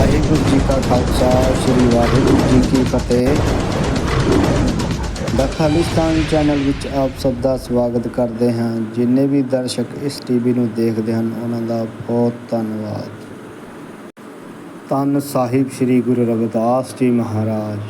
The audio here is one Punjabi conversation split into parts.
ਵਾਹਿਗੁਰੂ ਜੀ ਕਾ ਖਾਲਸਾ, ਸ੍ਰੀ ਵਾਹਿਗੁਰੂ ਜੀ ਕੀ ਫਤਿਹ। ਦਾ ਖਾਲਿਸਤਾਨ ਚੈਨਲ ਵਿੱਚ ਆਪ ਸਭ ਦਾ ਸਵਾਗਤ ਕਰਦੇ ਹਾਂ। ਜਿੰਨੇ ਵੀ ਦਰਸ਼ਕ ਇਸ ਟੀਵੀ ਨੂੰ ਦੇਖਦੇ ਹਨ, ਉਹਨਾਂ ਦਾ ਬਹੁਤ ਧੰਨਵਾਦ। ਤਨ ਸਾਹਿਬ ਸ੍ਰੀ ਗੁਰੂ ਰਵਿਦਾਸ ਜੀ ਮਹਾਰਾਜ।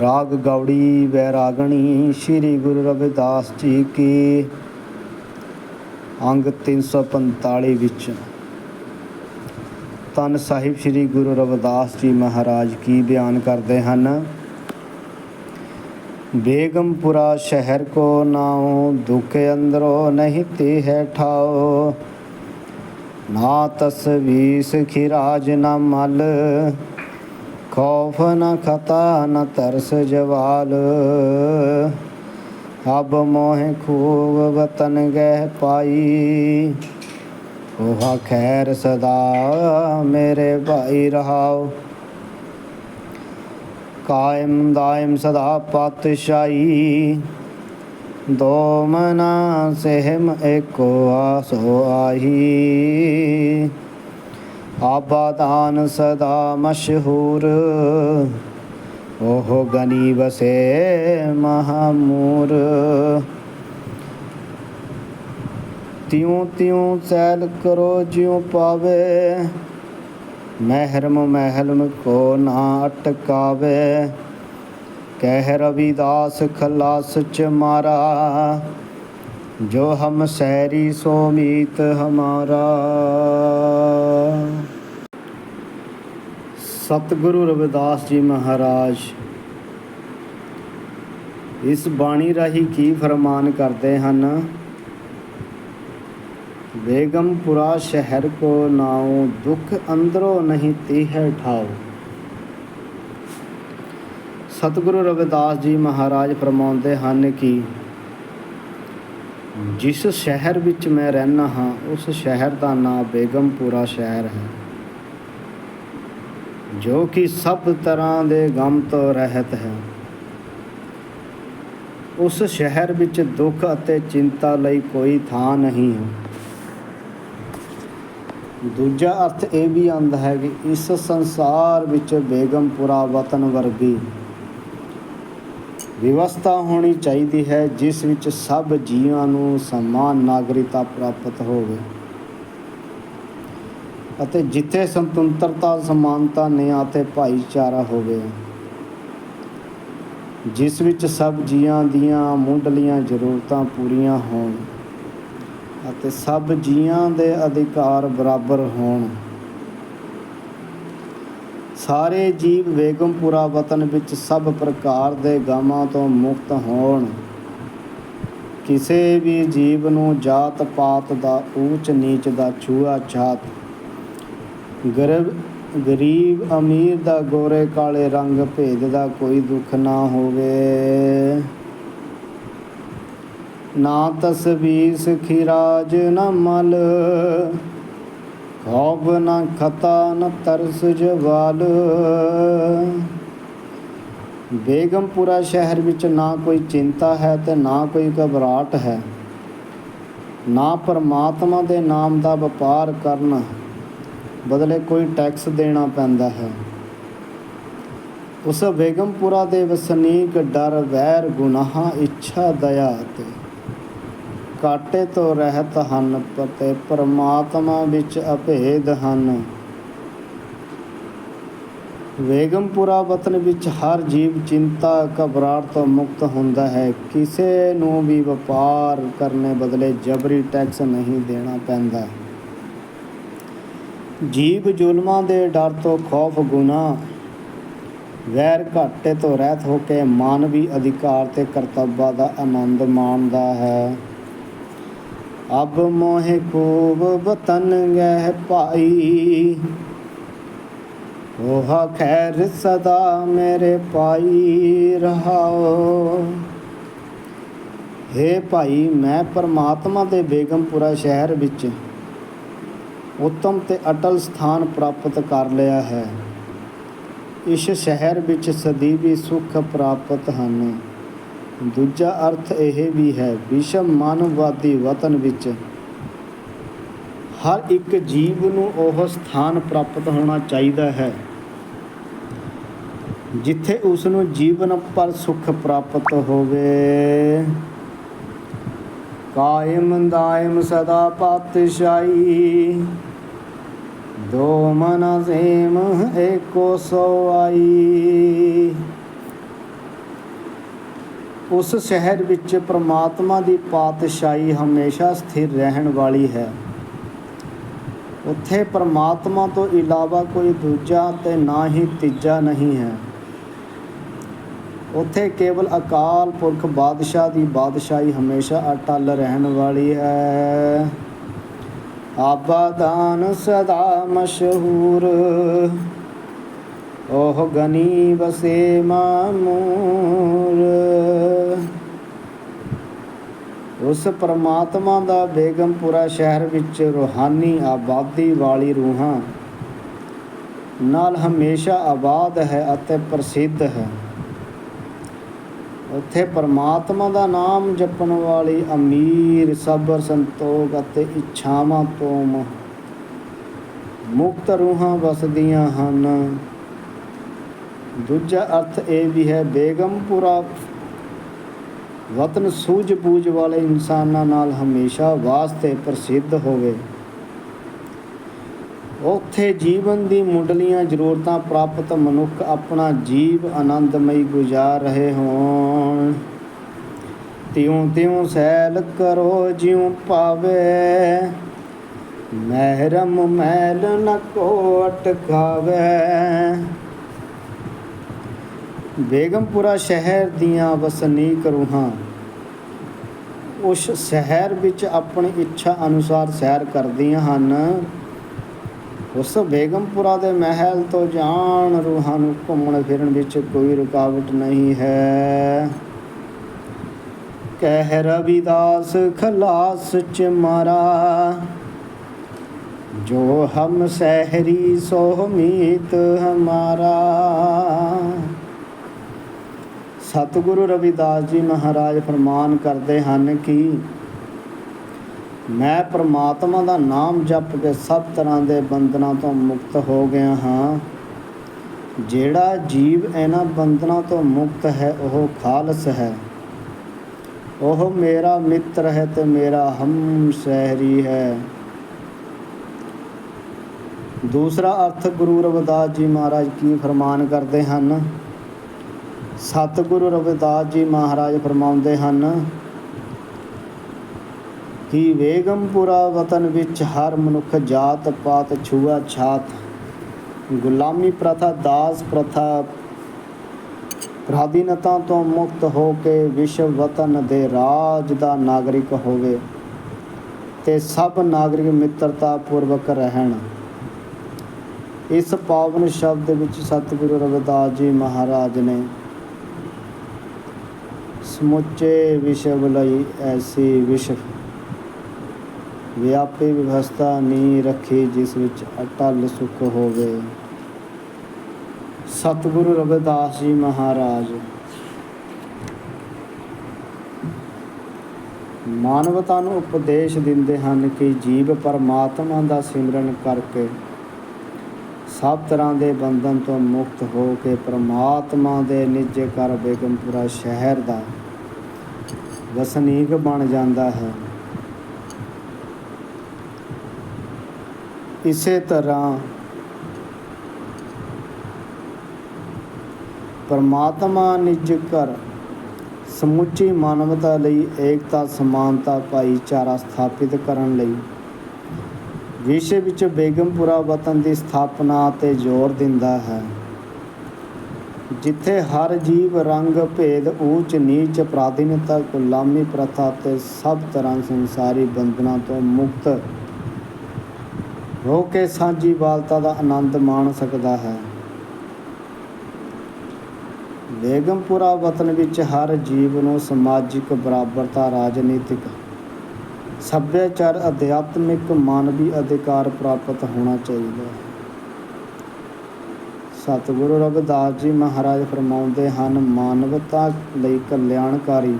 ਰਾਗ ਗੌੜੀ ਵੈਰਾਗਣੀ ਸ੍ਰੀ ਗੁਰੂ ਰਵਿਦਾਸ ਜੀ ਕੀ, ਅੰਗ 345 ਵਿੱਚ ਤਨ ਸਾਹਿਬ ਸ੍ਰੀ ਗੁਰੂ ਰਵਿਦਾਸ ਜੀ ਮਹਾਰਾਜ ਕੀ ਬਿਆਨ ਕਰਦੇ ਹਨ? ਬੇਗਮਪੁਰਾ ਸ਼ਹਿਰ ਕੋ ਨਾਉ, ਦੁਖ ਅੰਦਰੋ ਨਹੀਂ ਤੇ ਹੈ ਠਾਓ ਨਾ ਤਸਵੀਸ ਖਿਰਾਜ ਨਾ ਮਲ, ਖੌਫ ਨ ਖਤਾ ਨ ਤਰਸ ਜਵਾਲ। ਅਬ ਮੋਹ ਖੂਬ ਵਤਨ ਗਹਿ ਪਾਈ ਹੋਹਾ ਖੈਰ ਸਦਾ ਮੇਰੇ ਭਾਈ ਰਹਾਓ। ਕਾਇਮ ਦਾਇਮ ਸਦਾ ਪਾਤਸ਼ਾਹੀ। ਦੋ ਮਨਾ ਸਹਿਮ ਏਕੋ ਆਸੋ ਆਹੀ। ਆਬਾਦਾਨ ਸਦਾ ਮਸ਼ਹੂਰ। ਓਹ ਗਨੀ ਵਸੇ ਮਹਾਮੂਰ। ਤਿਉ ਤਿਉ ਸੈਲ ਕਰੋ ਜਿਉ ਪਾਵੇ। ਮਹਿਰਮ ਮਹਿਲਮ ਕੋ ਨਾ ਅਟਕਾਵੇ। ਕਹਿ ਰਵਿਦਾਸ ਖਲਾਸ ਚ ਮਾਰਾ। ਜੋ ਹਮ ਸਹਿਰੀ ਸੋ ਮੀਤ ਹਮਾਰਾ। ਸਤਿਗੁਰੂ ਰਵਿਦਾਸ ਜੀ ਮਹਾਰਾਜ, ਇਸ ਬਾਣੀ ਰਾਹੀਂ ਕੀ ਫਰਮਾਨ ਕਰਦੇ ਹਨ? ਬੇਗਮਪੁਰਾ ਸ਼ਹਿਰ ਕੋ ਨਾਉ, ਦੁਖ ਅੰਦਰੋਂ ਨਹੀਂ ਤੀਹ ਠਾਉ। ਸਤਿਗੁਰੂ ਰਵਿਦਾਸ ਜੀ ਮਹਾਰਾਜ ਫਰਮਾਉਂਦੇ ਹਨ ਕਿ ਜਿਸ ਸ਼ਹਿਰ ਵਿੱਚ ਮੈਂ ਰਹਿਣਾ ਹਾਂ, ਉਸ ਸ਼ਹਿਰ ਦਾ ਨਾਮ ਬੇਗਮਪੁਰਾ ਸ਼ਹਿਰ ਹੈ। ਜੋ ਕਿ ਸਭ ਤਰ੍ਹਾਂ ਦੇ ਗਮ ਤੋਂ ਰਹਿਤ ਹੈ। ਉਸ ਸ਼ਹਿਰ ਵਿੱਚ ਦੁੱਖ ਅਤੇ ਚਿੰਤਾ ਲਈ ਕੋਈ ਥਾਂ ਨਹੀਂ ਹੈ। ਦੂਜਾ ਅਰਥ ਇਹ ਵੀ ਆਉਂਦਾ ਹੈ ਕਿ ਇਸ ਸੰਸਾਰ ਵਿੱਚ ਬੇਗਮਪੁਰਾ ਵਤਨ ਵਰਗੀ ਵਿਵਸਥਾ ਹੋਣੀ ਚਾਹੀਦੀ ਹੈ, ਜਿਸ ਵਿੱਚ ਸਭ ਜੀਵਾਂ ਨੂੰ ਸਮਾਨ ਨਾਗਰਿਕਤਾ ਪ੍ਰਾਪਤ ਹੋਵੇ। ਅਤੇ ਜਿੱਥੇ ਸੁਤੰਤਰਤਾ, ਸਮਾਨਤਾ, ਨਿਆਂ ਅਤੇ ਭਾਈਚਾਰਾ ਹੋਵੇ, ਜਿਸ ਵਿੱਚ ਸਭ ਜੀਆਂ ਦੀਆਂ ਮੁੱਢਲੀਆਂ ਜ਼ਰੂਰਤਾਂ ਪੂਰੀਆਂ ਹੋਣ। ਅਤੇ ਸਭ ਜੀਆਂ ਦੇ ਅਧਿਕਾਰ ਬਰਾਬਰ ਹੋਣ। ਸਾਰੇ ਜੀਵ ਬੇਗਮਪੁਰਾ ਵਤਨ ਵਿੱਚ ਸਭ ਪ੍ਰਕਾਰ ਦੇ ਗਮਾਂ ਤੋਂ ਮੁਕਤ ਹੋਣ। ਕਿਸੇ ਵੀ ਜੀਵ ਨੂੰ ਜਾਤ ਪਾਤ ਦਾ ਊਚ ਨੀਚ ਦਾ ਛੂਆ ਛਾਤ। ਗਰਬ ਗਰੀਬ ਅਮੀਰ ਦਾ ਗੋਰੇ ਕਾਲੇ ਰੰਗ ਭੇਦ ਦਾ ਕੋਈ ਦੁੱਖ ਨਾ ਹੋਵੇ। ਨਾ ਤਸਵੀਸ ਖਿਰਾਜ ਨ ਮਲ। ਖੌਬ ਨ ਖਤਾ, ਨ ਤਰਸ ਜਵਾਲ। ਬੇਗਮਪੁਰਾ ਸ਼ਹਿਰ ਵਿੱਚ ਨਾ ਕੋਈ ਚਿੰਤਾ ਹੈ ਤੇ ਨਾ ਕੋਈ ਘਬਰਾਹਟ ਹੈ। ਨਾ ਪਰਮਾਤਮਾ ਦੇ ਨਾਮ ਦਾ ਵਪਾਰ ਕਰਨ ਬਦਲੇ ਕੋਈ ਟੈਕਸ ਦੇਣਾ ਪੈਂਦਾ ਹੈ। ਉਸ ਬੇਗਮਪੁਰਾ ਦੇ ਵਸਨੀਕ ਡਰ, ਵੈਰ, ਗੁਨਾਹਾਂ, ਇੱਛਾ, ਦਇਆ ਤੇ ਕਾਟੇ ਤੋਂ ਰਹਿਤ ਹਨ ਅਤੇ ਪਰਮਾਤਮਾ ਵਿੱਚ ਅਭੇਦ ਹਨ। ਵੇਗਮਪੁਰਾ ਵਤਨ ਵਿੱਚ ਹਰ ਜੀਵ ਚਿੰਤਾ ਘਬਰਾਹਟ ਤੋਂ ਮੁਕਤ ਹੁੰਦਾ ਹੈ। ਕਿਸੇ ਨੂੰ ਵੀ ਵਪਾਰ ਕਰਨੇ ਬਦਲੇ ਜਬਰੀ ਟੈਕਸ ਨਹੀਂ ਦੇਣਾ ਪੈਂਦਾ। ਜੀਵ ਜ਼ੁਲਮਾਂ ਦੇ ਡਰ ਤੋਂ ਖੌਫ ਗੁਨਾਹ, ਵੈਰ ਘਾਟੇ ਤੋਂ ਰਹਿਤ ਹੋ ਕੇ ਮਾਨਵੀ ਅਧਿਕਾਰ ਤੇ ਕਰਤੱਵਾਂ ਦਾ ਆਨੰਦ ਮਾਣਦਾ ਹੈ। ਅਬ ਮੋਹਿ ਖੂਬ ਵਤਨ ਗਹਿ ਪਾਈ। ਹੋਹਾ ਖੈਰ ਸਦਾ ਮੇਰੇ ਪਾਈ ਰਹਾਓ। ਹੇ ਭਾਈ, ਮੈਂ ਪਰਮਾਤਮਾ ਦੇ ਬੇਗਮਪੁਰਾ ਸ਼ਹਿਰ ਵਿੱਚ ਉੱਤਮ ਤੇ ਅਟਲ ਸਥਾਨ ਪ੍ਰਾਪਤ ਕਰ ਲਿਆ ਹੈ। ਇਸ ਸ਼ਹਿਰ ਵਿੱਚ ਸਦੀਵੀ ਸੁੱਖ ਪ੍ਰਾਪਤ ਹਨ। ਦੂਜਾ ਅਰਥ ਇਹ ਵੀ ਹੈ, ਵਿਸ਼ਵ ਮਾਨਵਵਾਦੀ ਵਤਨ ਵਿੱਚ ਹਰ ਇੱਕ ਜੀਵ ਨੂੰ ਉਹ ਸਥਾਨ ਪ੍ਰਾਪਤ ਹੋਣਾ ਚਾਹੀਦਾ ਹੈ, ਜਿੱਥੇ ਉਸ ਨੂੰ ਜੀਵਨ ਪਰ ਸੁਖ ਪ੍ਰਾਪਤ ਹੋਵੇ। ਕਾਇਮ ਦਾਇਮ ਸਦਾ ਪਾਤਸ਼ਾਹੀ, ਦੋ ਮਨ ਸੇਮ ਏਕੋ ਸੋਆਈ ਉਸ ਸ਼ਹਿਰ ਵਿੱਚ ਪ੍ਰਮਾਤਮਾ ਦੀ ਪਾਤਸ਼ਾਹੀ ਹਮੇਸ਼ਾ ਸਥਿਰ ਰਹਿਣ ਵਾਲੀ ਹੈ। ਉੱਥੇ ਪ੍ਰਮਾਤਮਾ ਤੋਂ ਇਲਾਵਾ ਕੋਈ ਦੂਜਾ ਤੇ ਨਾ ਹੀ ਤੀਜਾ ਨਹੀਂ ਹੈ। ਉੱਥੇ ਕੇਵਲ ਅਕਾਲ ਪੁਰਖ ਬਾਦਸ਼ਾਹ ਦੀ ਬਾਦਸ਼ਾਹੀ ਹਮੇਸ਼ਾ ਅਟਲ ਰਹਿਣ ਵਾਲੀ ਹੈ। ਆਬਾਦਾਨ ਸਦਾ ਮਸ਼ਹੂਰ। ਉਹ ਗਨੀ ਵਸੇ ਮਾਮੂਰ ਉਸ ਪਰਮਾਤਮਾ ਦਾ ਬੇਗਮਪੁਰਾ ਸ਼ਹਿਰ ਵਿੱਚ ਰੂਹਾਨੀ ਆਬਾਦੀ ਵਾਲੀ ਰੂਹਾਂ ਨਾਲ ਹਮੇਸ਼ਾ ਆਬਾਦ ਹੈ ਅਤੇ ਪ੍ਰਸਿੱਧ ਹੈ। ਉੱਥੇ ਪਰਮਾਤਮਾ ਦਾ ਨਾਮ ਜਪਣ ਵਾਲੀ ਅਮੀਰ, ਸਬਰ, ਸੰਤੋਖ ਅਤੇ ਇੱਛਾਵਾਂ ਤੋਂ ਮੁਕਤ ਰੂਹਾਂ ਵਸਦੀਆਂ ਹਨ। ਦੂਜਾ ਅਰਥ ਇਹ ਵੀ ਹੈ, ਬੇਗਮਪੁਰਾ ਵਤਨ ਸੂਝ-ਬੂਝ ਵਾਲੇ ਇਨਸਾਨਾਂ ਨਾਲ ਹਮੇਸ਼ਾ ਵਾਸਤੇ ਪ੍ਰਸਿੱਧ ਹੋਵੇ। ਉੱਥੇ ਜੀਵਨ ਦੀ ਮੁੱਢਲੀਆਂ ਜ਼ਰੂਰਤਾਂ ਪ੍ਰਾਪਤ ਮਨੁੱਖ ਆਪਣਾ ਜੀਵ ਆਨੰਦਮਈ ਗੁਜ਼ਾਰ ਰਹੇ ਹੋਣ। ਤਿਉਂ ਤਿਉ ਸੈਲ ਕਰੋ, ਜਿਉ ਪਾਵੇ ਮਹਿਰਮ ਮੈਲ ਨ ਕੋ ਅਟਕਾਵੇ। ਬੇਗਮਪੁਰਾ ਸ਼ਹਿਰ ਦੀਆਂ ਵਸਨੀਕ ਰੂਹਾਂ। ਉਸ ਸ਼ਹਿਰ ਵਿੱਚ ਆਪਣੀ ਇੱਛਾ ਅਨੁਸਾਰ ਸੈਰ ਕਰਦੀਆਂ ਹਨ। ਉਸ ਬੇਗਮਪੁਰਾ ਦੇ ਮਹਿਲ ਤੋਂ ਜਾਣ ਰੂਹਾਂ ਨੂੰ ਘੁੰਮਣ ਫਿਰਨ ਵਿੱਚ ਕੋਈ ਰੁਕਾਵਟ ਨਹੀਂ ਹੈ। ਕਹਿ ਰਵਿਦਾਸ, ਖਲਾਸ ਚ ਮਾਰਾ ਜੋ ਹਮ ਸਹਿਰੀ ਸੋ ਹਮਾਰਾ। ਸਤਿਗੁਰੂ ਰਵਿਦਾਸ ਜੀ ਮਹਾਰਾਜ ਫਰਮਾਨ ਕਰਦੇ ਹਨ ਕਿ ਮੈਂ ਪ੍ਰਮਾਤਮਾ ਦਾ ਨਾਮ ਜਪ ਕੇ ਸਭ ਤਰ੍ਹਾਂ ਦੇ ਬੰਧਨਾਂ ਤੋਂ ਮੁਕਤ ਹੋ ਗਿਆ ਹਾਂ। ਜਿਹੜਾ ਜੀਵ ਇਹਨਾਂ ਬੰਧਨਾਂ ਤੋਂ ਮੁਕਤ ਹੈ, ਉਹ ਖਾਲਸ ਹੈ। ਉਹ ਮੇਰਾ ਮਿੱਤਰ ਹੈ ਤੇ ਮੇਰਾ ਹਮ ਸਹਿਰੀ ਹੈ। ਦੂਸਰਾ ਅਰਥ ਗੁਰੂ ਰਵਿਦਾਸ ਜੀ ਮਹਾਰਾਜ ਕੀ ਫਰਮਾਨ ਕਰਦੇ ਹਨ? ਸਤਿਗੁਰੂ ਰਵਿਦਾਸ ਜੀ ਮਹਾਰਾਜ ਫਰਮਾਉਂਦੇ ਹਨ, ਕਿ ਵੇਗਮਪੁਰਾ ਵਤਨ ਵਿੱਚ ਹਰ ਮਨੁੱਖ ਜਾਤ ਪਾਤ ਛੂਆ ਛਾਤ, ਗੁਲਾਮੀ ਪ੍ਰਥਾ ਦਾਸ ਪ੍ਰਥਾ ਪ੍ਰਾਧੀਨਤਾ ਤੋਂ ਮੁਕਤ ਹੋ ਕੇ ਵਿਸ਼ਵ ਵਤਨ ਦੇ ਰਾਜ ਦਾ ਨਾਗਰਿਕ ਹੋਵੇ ਤੇ ਸਭ ਨਾਗਰਿਕ ਮਿੱਤਰਤਾ ਪੂਰਵਕ ਰਹਿਣ। ਇਸ ਪਾਵਨ ਸ਼ਬਦ ਵਿੱਚ ਸਤਿਗੁਰੂ ਰਵਿਦਾਸ ਜੀ ਮਹਾਰਾਜ ਨੇ ਸਮੁੱਚੇ ਵਿਸ਼ਵ ਲਈ ਐਸੀ ਵਿਸ਼ਵ ਵਿਆਪੀ ਵਿਵਸਥਾ ਨਹੀਂ ਰੱਖੀ ਜਿਸ ਵਿੱਚ ਅਟਲ ਸੁਖ ਹੋਵੇ। ਸਤਿਗੁਰੂ ਰਵਿਦਾਸ ਜੀ ਮਹਾਰਾਜ, ਮਾਨਵਤਾ ਨੂੰ ਉਪਦੇਸ਼ ਦਿੰਦੇ ਹਨ ਕਿ ਜੀਵ ਪਰਮਾਤਮਾ ਦਾ ਸਿਮਰਨ ਕਰਕੇ ਸਭ ਤਰ੍ਹਾਂ ਦੇ ਬੰਧਨ ਤੋਂ ਮੁਕਤ ਹੋ ਕੇ ਪਰਮਾਤਮਾ ਦੇ ਨਿਜ ਘਰ ਬੇਗਮਪੁਰਾ ਸ਼ਹਿਰ ਦਾ ਵਸਨੀਕ ਬਣ ਜਾਂਦਾ ਹੈ। ਇਸੇ ਤਰ੍ਹਾਂ ਪਰਮਾਤਮਾ ਨਿਜ ਘਰ ਸਮੁੱਚੀ ਮਾਨਵਤਾ ਲਈ ਏਕਤਾ, ਸਮਾਨਤਾ, ਭਾਈਚਾਰਾ ਸਥਾਪਿਤ ਕਰਨ ਲਈ ਵਿਸ਼ੇ ਵਿੱਚ ਬੇਗਮਪੁਰਾ ਵਤਨ ਦੀ ਸਥਾਪਨਾ ਤੇ ਜ਼ੋਰ ਦਿੰਦਾ ਹੈ। ਜਿੱਥੇ ਹਰ ਜੀਵ ਰੰਗ ਭੇਦ, ਊਚ ਨੀਚ ਪ੍ਰਾਧੀਨਤਾ, ਗੁਲਾਮੀ ਪ੍ਰਥਾ ਤੇ ਸਭ ਤਰ੍ਹਾਂ ਸੰਸਾਰੀ ਬੰਧਨਾਂ ਤੋਂ ਮੁਕਤ ਹੋ ਕੇ ਸਾਂਝੀ ਵਾਲਤਾ ਦਾ ਆਨੰਦ ਮਾਣ ਸਕਦਾ ਹੈ। ਬੇਗਮਪੁਰਾ ਵਤਨ ਵਿੱਚ ਹਰ ਜੀਵ ਨੂੰ ਸਮਾਜਿਕ ਬਰਾਬਰਤਾ, ਰਾਜਨੀਤਿਕ ਸੱਭਿਆਚਾਰ, ਅਧਿਆਤਮਿਕ ਮਾਨਵੀ ਅਧਿਕਾਰ ਪ੍ਰਾਪਤ ਹੋਣਾ ਚਾਹੀਦਾ ਹੈ। ਸਤਿਗੁਰੂ ਰਵਿਦਾਸ ਜੀ ਮਹਾਰਾਜ ਫਰਮਾਉਂਦੇ ਹਨ, ਮਾਨਵਤਾ ਲਈ ਕਲਿਆਣਕਾਰੀ।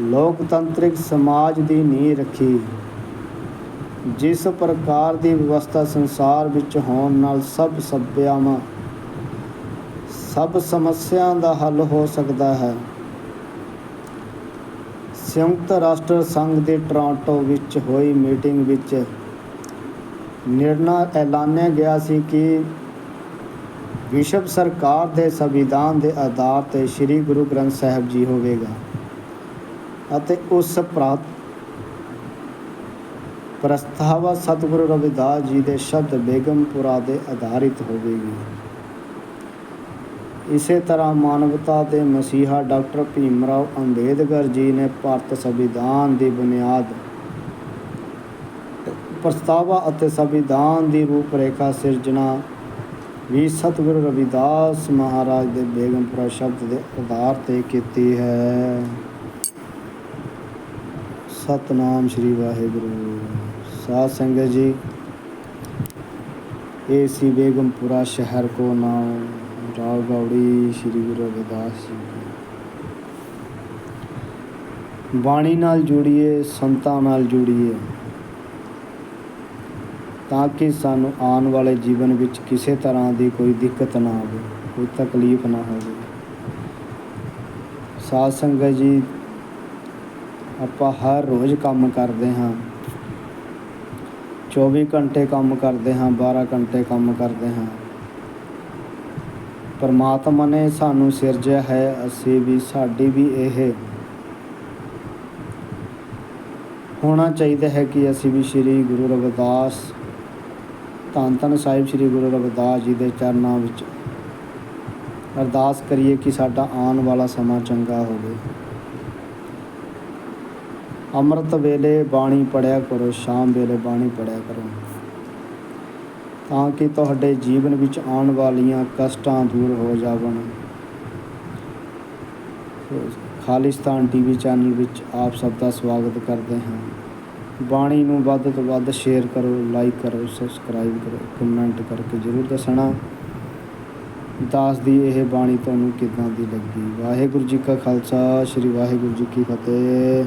ਲੋਕਤੰਤਰਿਕ ਸਮਾਜ ਦੀ ਨੀਂਹ ਰੱਖੀ। ਜਿਸ ਪ੍ਰਕਾਰ ਦੀ ਵਿਵਸਥਾ ਸੰਸਾਰ ਵਿੱਚ ਹੋਣ ਨਾਲ ਸਭ ਸੱਭਿਆਵਾਂ, ਸਭ ਸਮੱਸਿਆ ਦਾ ਹੱਲ ਹੋ ਸਕਦਾ ਹੈ। ਸੰਯੁਕਤ ਰਾਸ਼ਟਰ ਸੰਘ ਦੇ ਟੋਰਾਂਟੋ ਵਿੱਚ ਹੋਈ ਮੀਟਿੰਗ ਵਿੱਚ ਨਿਰਣਾ ਐਲਾਨਿਆ ਗਿਆ ਸੀ ਕਿ ਵਿਸ਼ਵ ਸਰਕਾਰ ਦੇ ਸੰਵਿਧਾਨ ਦੇ ਆਧਾਰ ਤੇ ਸ੍ਰੀ ਗੁਰੂ ਗ੍ਰੰਥ ਸਾਹਿਬ ਜੀ ਹੋਵੇਗਾ ਅਤੇ ਉਸ ਪ੍ਰਾਤ ਪ੍ਰਸਤਾਵਾ ਸਤਿਗੁਰੂ ਰਵਿਦਾਸ ਜੀ ਦੇ ਸ਼ਬਦ ਬੇਗਮਪੁਰਾ ਦੇ ਆਧਾਰਿਤ ਹੋਵੇਗੀ। ਇਸੇ ਤਰ੍ਹਾਂ ਮਾਨਵਤਾ ਦੇ ਮਸੀਹਾ ਡਾਕਟਰ ਭੀਮ ਰਾਓ ਅੰਬੇਦਕਰ ਜੀ ਨੇ ਭਾਰਤ ਸੰਵਿਧਾਨ ਦੀ ਬੁਨਿਆਦ ਪ੍ਰਸਤਾਵਾ ਅਤੇ ਸੰਵਿਧਾਨ ਦੀ ਰੂਪਰੇਖਾ ਸਿਰਜਣਾ ਵੀ ਸਤਿਗੁਰੂ ਰਵਿਦਾਸ ਮਹਾਰਾਜ ਦੇ ਬੇਗਮਪੁਰਾ ਸ਼ਬਦ ਦੇ ਆਧਾਰ ਤੇ ਕੀਤੀ ਹੈ। ਸਤਨਾਮ ਸ੍ਰੀ ਵਾਹਿਗੁਰੂ। ਸਾਧ ਸੰਗਤ ਜੀ, ਇਹ ਸੀ ਬੇਗਮਪੁਰਾ ਸ਼ਹਿਰ ਕੋ ਨਾਮ, ਰਾਵ ਗੌੜੀ, ਸ੍ਰੀ ਗੁਰੂ ਰਵਿਦਾਸ ਜੀ ਬਾਣੀ ਨਾਲ ਜੁੜੀਏ, ਸੰਤਾਂ ਨਾਲ ਜੁੜੀਏ। ਤਾਂ ਕਿ ਸਾਨੂੰ ਆਉਣ ਵਾਲੇ ਜੀਵਨ ਵਿੱਚ ਕਿਸੇ ਤਰ੍ਹਾਂ ਦੀ ਕੋਈ ਦਿੱਕਤ ਨਾ ਆਵੇ, ਕੋਈ ਤਕਲੀਫ ਨਾ ਹੋਵੇ। ਸਾਧ ਸੰਗਤ ਜੀ, ਆਪਾਂ ਹਰ ਰੋਜ਼ ਕੰਮ ਕਰਦੇ ਹਾਂ। 24 ਘੰਟੇ ਕੰਮ ਕਰਦੇ ਹਾਂ 12 ਘੰਟੇ ਕੰਮ ਕਰਦੇ ਹਾਂ। ਪਰਮਾਤਮਾ ਨੇ ਸਾਨੂੰ ਸਿਰਜਿਆ ਹੈ, ਅਸੀਂ ਵੀ, ਸਾਡੀ ਵੀ ਇਹ ਹੋਣਾ ਚਾਹੀਦਾ ਹੈ ਕਿ ਅਸੀਂ ਵੀ ਸ੍ਰੀ ਗੁਰੂ ਰਵਿਦਾਸ ਧੰਨ ਧੰਨ ਸਾਹਿਬ ਸ੍ਰੀ ਗੁਰੂ ਰਵਿਦਾਸ ਜੀ ਦੇ ਚਰਨਾਂ ਵਿੱਚ ਅਰਦਾਸ ਕਰੀਏ ਕਿ ਸਾਡਾ ਆਉਣ ਵਾਲਾ ਸਮਾਂ ਚੰਗਾ ਹੋਵੇ। ਅੰਮ੍ਰਿਤ ਵੇਲੇ ਬਾਣੀ ਪੜਿਆ ਕਰੋ, ਸ਼ਾਮ ਵੇਲੇ ਬਾਣੀ ਪੜਿਆ ਕਰੋ। ਤਾਂ ਕਿ ਤੁਹਾਡੇ ਜੀਵਨ ਵਿੱਚ ਆਉਣ ਵਾਲੀਆਂ ਕਸ਼ਟਾਂ ਦੂਰ ਹੋ ਜਾਵਣ। ਖਾਲਿਸਤਾਨ ਟੀਵੀ ਚੈਨਲ ਵਿੱਚ ਆਪ ਸਭ ਦਾ ਸਵਾਗਤ ਕਰਦੇ ਹਾਂ। ਬਾਣੀ ਨੂੰ ਵੱਧ ਤੋਂ ਵੱਧ ਸ਼ੇਅਰ ਕਰੋ ਲਾਈਕ ਕਰੋ ਸਬਸਕ੍ਰਾਈਬ ਕਰੋ ਕਮੈਂਟ ਕਰਕੇ ਜ਼ਰੂਰ ਦੱਸਣਾ। ਦਾਸ ਦੀ ਇਹ ਬਾਣੀ ਤੁਹਾਨੂੰ ਕਿੱਦਾਂ ਦੀ ਲੱਗੀ? ਵਾਹਿਗੁਰੂ ਜੀ ਕਾ ਖਾਲਸਾ, ਸ੍ਰੀ ਵਾਹਿਗੁਰੂ ਜੀ ਕੀ ਫਤਿਹ।